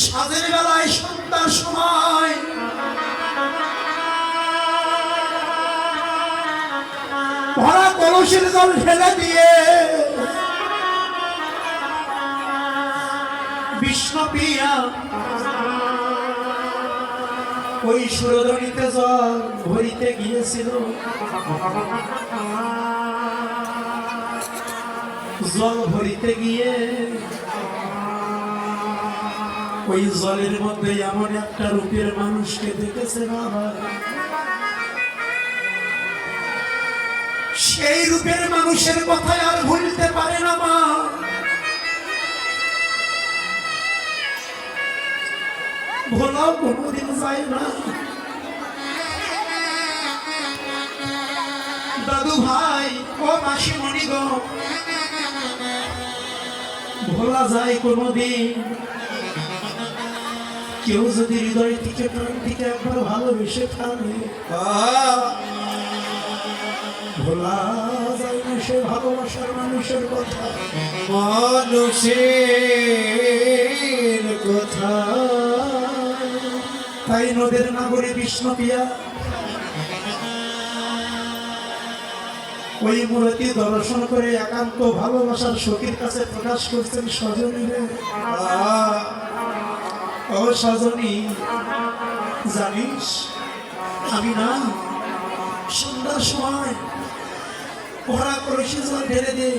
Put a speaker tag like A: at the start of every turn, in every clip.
A: সাদের বেলায় সন্ধ্যার সময়। ভরা কলসের জল ফেলে দিয়ে বিষ্ণুপ্রিয়া ওই সুরধনিতে জল ভরিতে গিয়েছিল। জল ভরিতে গিয়ে ওই জলের মধ্যে এমন একটা রূপের মানুষকে দেখেছে বাবা। সেই রূপের মানুষের কথা আর ভুলতে পারে না মা। ভোলাও, কোনোদিন যায় না। দাদু ভাই, ও মাসিমণি গো, ভোলা যায় কোনোদিন। কেউ যদি হৃদয় থেকে প্রাণ থেকে একবার ভালোবেসে থাকে ভোলা যায় না সে ভালোবাসার মানুষের কথা।
B: মানুষের কথা।
A: তাই নদের নাগরে বিষ্ণুপিয়া ওই মূর্তি দর্শন করে একান্ত ভালোবাসার সখীর কাছে প্রকাশ করছেন সজনী রে। ও জানিস, আমি না, সন্ধ্যার সময় ভরা কলসি জল ঢেলে দিয়ে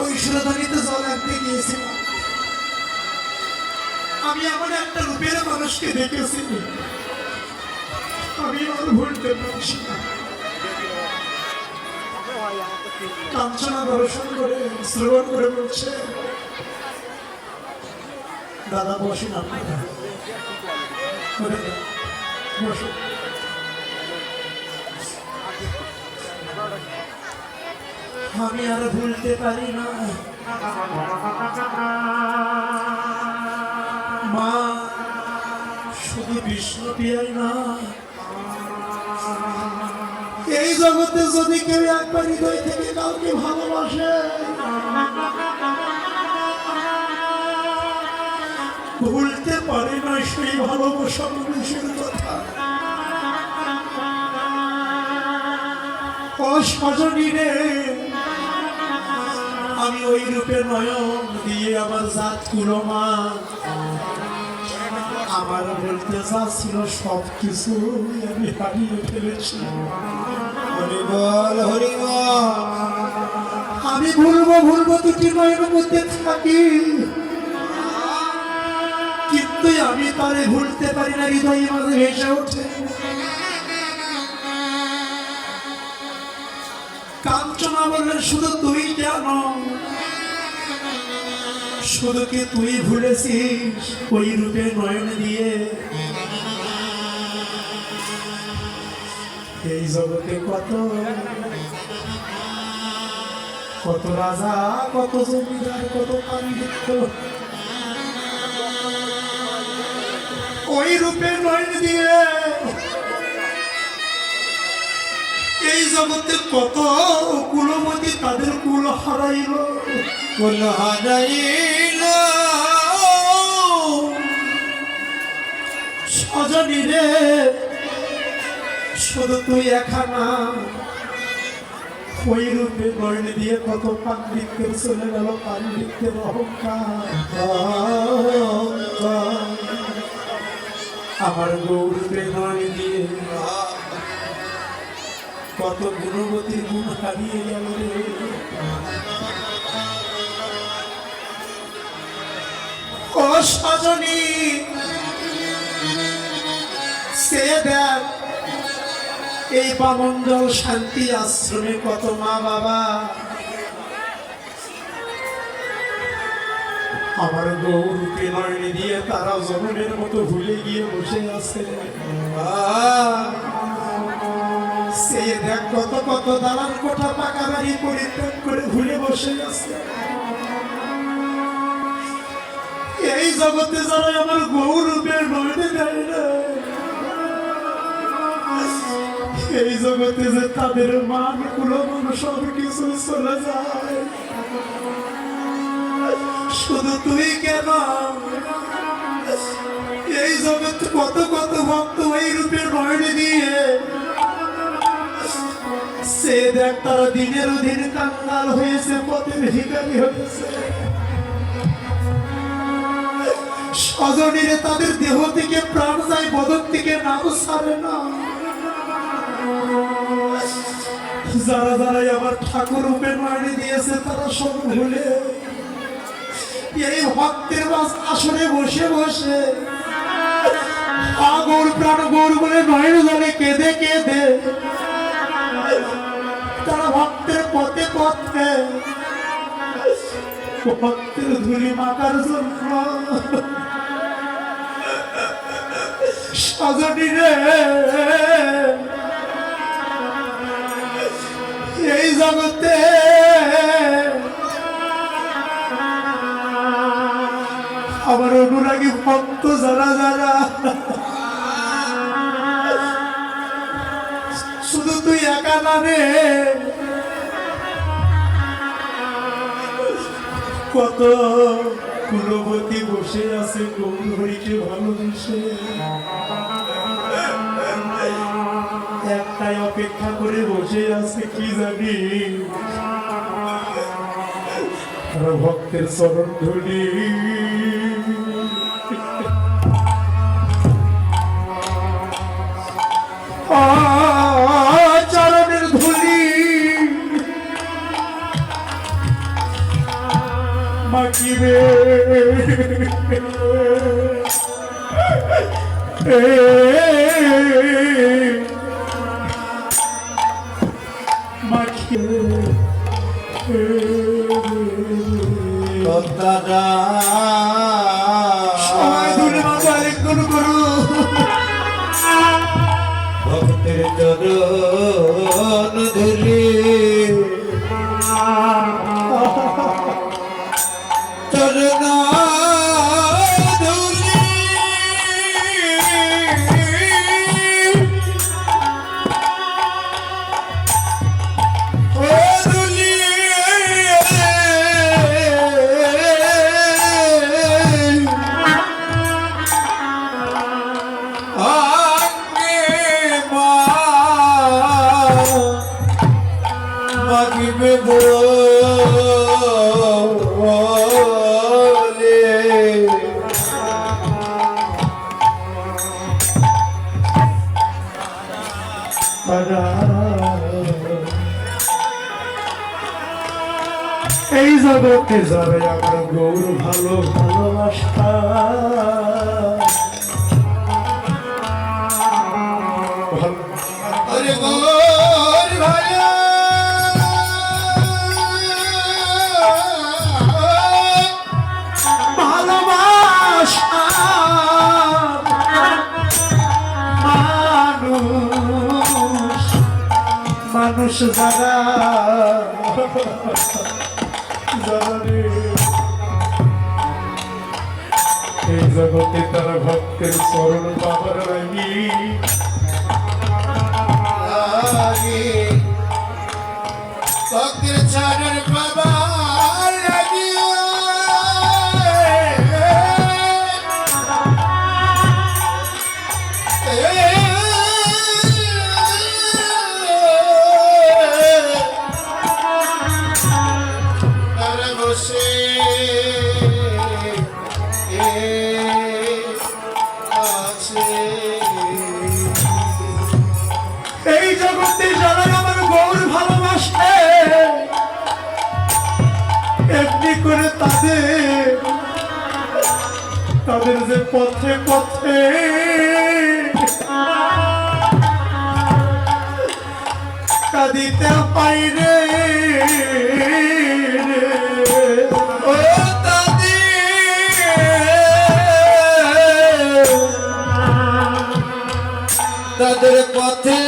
A: ওই সুরধনিতে জল আনতে গিয়েছিলাম আমি এমন একটা রূপের মানুষকে দেখেছি। আমি আর ভুলতে পারছি না। কাঞ্চনা দর্শন করে শ্রবণ করে বলছে দাদা বসুন আপনারা। আমি আর ভুলতে পারি না। মা, শুধু বিষ্ণুপ্রিয়াই না। এই জগতে যদি কেউ একবার হৃদয় থেকে কাউকে ভালোবাসে ভুলতে পারে না সেই ভালোবাসা মানুষের কথা। আমি ওই রূপে নয়ন দিয়ে আমার জাত কুলমা আমার বলতে চাচ্ছিল সব কিছু আমি হারিয়ে ফেলেছি।
B: হরিবল হরিবল
A: আমি ভুলবো ভুলবো দুটি নয়নের মধ্যে থাকি। কিন্তু আমি তারে ভুলতে পারি না, হৃদয় মাঝে ভেসে ওঠে। কাঞ্চনা বললেন শুধু তুই কেন? শুধু কি তুই ভুলেছিস ওই রূপে নয়ন দিয়ে? এই জগতে কত কত রাজা, কত জমিদার, কত পাণ্ডিত্য। ওই রূপে নয়ন দিয়ে। এই জগতে কত কুলমতি তাদের কুল হারাইল
B: কুল হারাইল।
A: সজনী রে, শুধু তুই এখানা ওই রূপে নয়ন দিয়ে কত পাণ্ডিত্যের চলে গেল পাণ্ডিত্যের অহংকার। আমার গৌরূপে নয়। দিয়ে কত গুণবতী গুণ হারিয়ে গেল রে। ও সজনী এই বামন্ডল শান্তি আশ্রমে কত মা বাবা আমার গৌরকে নয়নে দিয়ে তারা জনমের মতো ভুলে গিয়ে বসে আছে। সে দেখ কত কত দালান কোঠা পাকা বাড়ি পরিত্যাগ করে ভুলে বসে আছে। এই জগতে যারা আমার গৌরবের নয়নে দেয় না, এই জগতে যে তাদের মান কুলমান সব কিছু চলে যায়। শুধু তুই কেন? এই জগৎ কত কত ভক্ত এই রূপে নয়নে দিয়ে সে দেখ তারা দিনের দিন কাঙ্গাল হয়েছে, পথের ভিখারি হয়েছে। স্বজনীরে তাদের দেহ থেকে প্রাণ যায়, বদন থেকে নাম সারে না। যারা যারাই আমার ঠাকুর রূপে মারি দিয়েছে, তারা সব ভুলে। এই ভক্তের বাস আসনে বসে বসে। আগর প্রাণ গৌর বলে নয়ন জলে কেঁদে কেঁদে। তারা ভক্তের পথে পথে। ভক্তের ধুলি মাকার জন্য। সজনী রে। এই জগতে ভক্ত যারা যারা। শুধু তুই একা না রে। কত কুলবতী বসে আছে, গৌরহরিকে ভালোবেসে। একটাই অপেক্ষা করে বসে আছে, কি জানি। ভক্তের চরণ ধুলি।
B: ভক্তের চরণ ধুলি চরণ
A: এই জগতে যাবে আমরা গৌর ভালো ভালোবাসা মানুষ যারা এই জগতে তারা ভক্তের চরণ লাগি।
B: লাগে। ভক্তের চরণ বাবার
A: তাদের তাদের যে পথে পথে। কাঁদিতে পাই রে।
B: ও দাদি তাদের পথে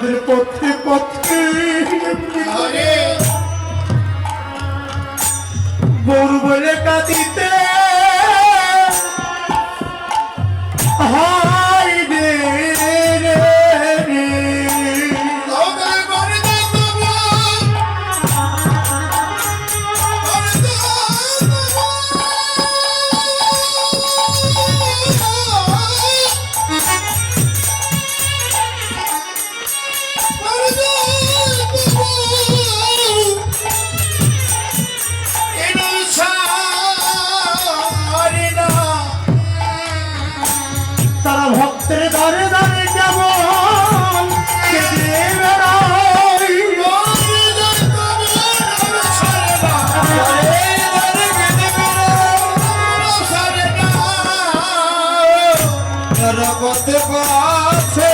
A: তাদের পথে পথে গরু বলে কাঁদিতে
B: জগত পাছে